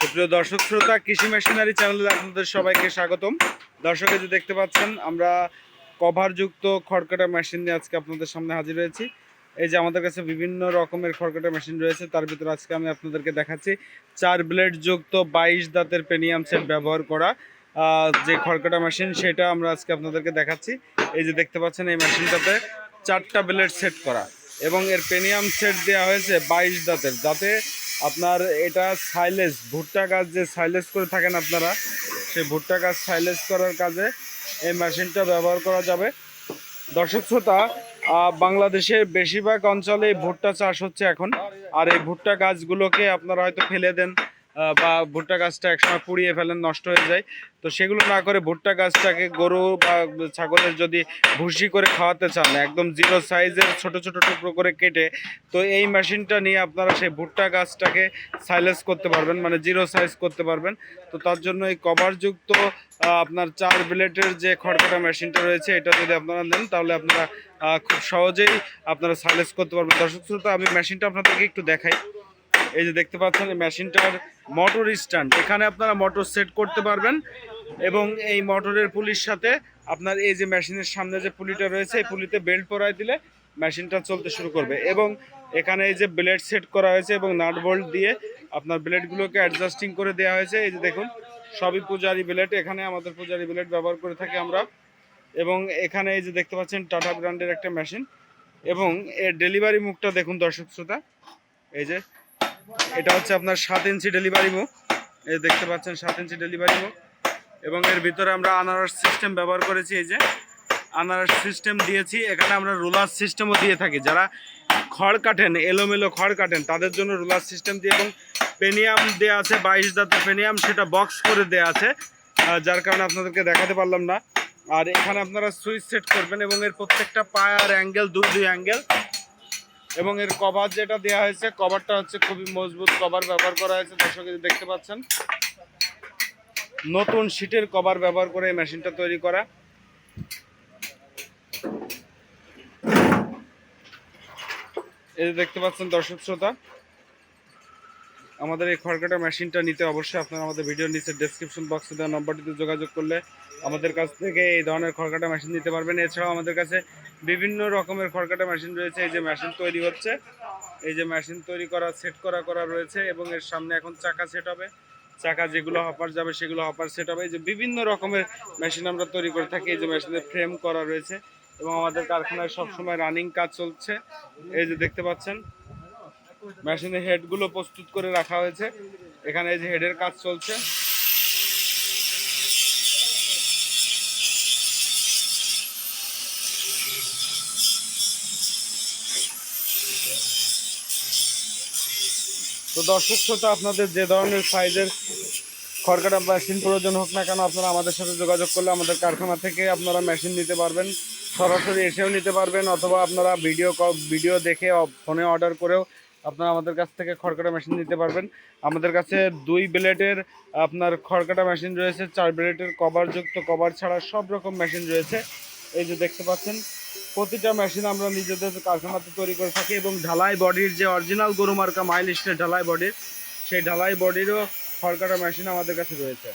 সুপ্রিয় দর্শক শ্রোতা, কৃষি মেশিনারি চ্যানেলে আপনাদের সবাইকে স্বাগতম। দর্শক যে দেখতে পাচ্ছেন, আমরা কভারযুক্ত খড়কাটা মেশিন নিয়ে আজকে আপনাদের সামনে হাজির হয়েছি। এই যে আমাদের কাছে বিভিন্ন রকমের খড়কাটা মেশিন রয়েছে, তার ভিতরে আজকে আমি আপনাদেরকে দেখাচ্ছি চার ব্লেড যুক্ত বাইশ দাঁতের পেনিয়াম সেট ব্যবহার করা যে খড়কাটা মেশিন, সেটা আমরা আজকে আপনাদেরকে দেখাচ্ছি। এই যে দেখতে পাচ্ছেন, এই মেশিনটাতে চারটা ব্লেড সেট করা এবং এর পেনিয়াম সেট দেওয়া হয়েছে বাইশ দাঁতের, যাতে আপনার এটা সাইলেজ ভুট্টা গাছ যে সাইলেজ করে থাকেন আপনারা, সেই ভুট্টা গাছ সাইলেজ করার কাজে এই মেশিনটা ব্যবহার করা যাবে। দর্শক শ্রোতা বাংলাদেশের বেশিরভাগ অঞ্চলে ভুট্টা চাষ হচ্ছে এখন, আর এই ভুট্টা গাছগুলোকে আপনারা হয়তো ফেলে দেন। বা ভুট্টা গাছটা একসময় পুড়িয়ে ফেলেন, নষ্ট হয়ে যায়। তো সেগুলো না করে ভুট্টা গাছটাকে গরু বা ছাগলের যদি ভুসি করে খাওয়াতে চান, একদম জিরো সাইজের ছোট ছোট টুকরো করে কেটে, তো এই মেশিনটা নিয়ে আপনারা সেই ভুট্টা গাছটাকে সাইলেস করতে পারবেন মানে জিরো সাইজ করতে পারবেন। তো তার জন্য এই কভারযুক্ত আপনার চার ব্লেডের যে খড়কাটা মেশিনটা রয়েছে, এটা যদি আপনারা নেন, তাহলে আপনারা খুব সহজেই আপনারা সাইলেস করতে পারবেন। দর্শক শ্রোতা, আমি মেশিনটা আপনাদেরকে একটু দেখাই। এই যে দেখতে পাচ্ছেন, এই মেশিনটার মোটর স্ট্যান্ড এখানে আপনারা মোটর সেট করতে পারবেন এবং এই মোটরের পুলির সাথে আপনার এই যে মেশিনের সামনে যে পুলিটা রয়েছে, এই পুলিতে বেল্ট পরায় দিলে মেশিনটা চলতে শুরু করবে এবং এখানে এই যে ব্লেড সেট করা হয়েছে এবং নাট বোল্ট দিয়ে আপনার ব্লেডগুলোকে অ্যাডজাস্টিং করে দেওয়া হয়েছে। এই যে দেখুন, সবই পূজারি ব্লেড এখানে আমাদের পূজারি ব্লেড ব্যবহার করে থাকি আমরা। এবং এখানে এই যে দেখতে পাচ্ছেন, টাটা ব্র্যান্ডের একটা মেশিন এবং এর ডেলিভারি মুখটা দেখুন দর্শক শ্রোতা। এই যে এটা হচ্ছে আপনার সাত ইঞ্চি ডেলিভারি মুখ এই দেখতে পাচ্ছেন, সাত ইঞ্চি ডেলিভারি মুখ এবং এর ভিতরে আমরা আনারস সিস্টেম ব্যবহার করেছি, এই যে আনারস সিস্টেম দিয়েছি। এখানে আমরা রোলার সিস্টেমও দিয়ে থাকি। যারা খড় কাটেন, এলোমেলো খড় কাটেন, তাদের জন্য রোলার সিস্টেম দিয়ে এবং পেনিয়াম দেওয়া আছে, বাইশ দাঁতের পেনিয়াম, সেটা বক্স করে দেওয়া আছে। যার কারণে আপনাদেরকে দেখাতে পারলাম না। আর এখানে আপনারা সুইচ সেট করবেন এবং এর প্রত্যেকটা পায়ার অ্যাঙ্গেল দুই দুই অ্যাঙ্গেল এবং এর কভার যেটা দেওয়া হয়েছে কভারটা হচ্ছে খুবই মজবুত কভার ব্যবহার করা হয়েছে, দর্শক দেখতে পাচ্ছেন। নতুন শীটের কভার ব্যবহার করে এই মেশিনটা তৈরি করা। এই দেখতে পাচ্ছেন দর্শক শ্রোতা, আমাদের এই খড়কাটা মেশিনটা নিতে অবশ্যই আপনারা আমাদের ভিডিওর নিচে ডেসক্রিপশন বক্সে দেওয়া নম্বরটিতে যোগাযোগ করলে আমাদের কাছ থেকে এই ধরনের খড়কাটা মেশিন নিতে পারবেন। এছাড়াও আমাদের কাছে বিভিন্ন রকমের খড়কাটা মেশিন রয়েছে, এই যে মেশিন তৈরি হচ্ছে। এই যে মেশিন তৈরি করা সেট করা করা রয়েছে এবং এর সামনে এখন চাকা সেট হবে। চাকা যেগুলো হপার যাবে, সেগুলো হপার সেট হবে। এই যে বিভিন্ন রকমের মেশিন আমরা তৈরি করে থাকি। এই যে মেশিনের ফ্রেম করা রয়েছে এবং আমাদের কারখানায় সবসময় রানিং কাজ চলছে। এই যে দেখতে পাচ্ছেন মেশিনের হেডগুলো প্রস্তুত করে রাখা হয়েছে। এখানে এই যে হেডের কাজ চলছে। তো দর্শক শ্রোতা, আপনাদের যে ধরনের সাইজের খড়কাটা মেশিন প্রয়োজন হোক না কেন, আপনারা আমাদের সাথে যোগাযোগ করলে আমাদের কারখানা থেকে আপনারা মেশিন নিতে পারবেন, সরাসরি এসেও নিতে পারবেন, অথবা আপনারা ভিডিও ভিডিও দেখে ফোনে অর্ডার করেও আপনারা আমাদের কাছ থেকে খড়কাটা মেশিন নিতে পারবেন। আমাদের কাছে দুই ব্লেডের আপনার খড়কাটা মেশিন রয়েছে, চার ব্লেডের কভারযুক্ত কভার ছাড়া সব রকম মেশিন রয়েছে। এই যে দেখতে পাচ্ছেন প্রতিটা মেশিন আমরা নিজেদের কারখানাতে তৈরি করে থাকি এবং ঢালাই বডির যে অরিজিনাল গরু মার্কা মাইল স্টের ঢালাই বডির সেই ঢালাই বডিরও খড়কাটা মেশিন আমাদের কাছে রয়েছে।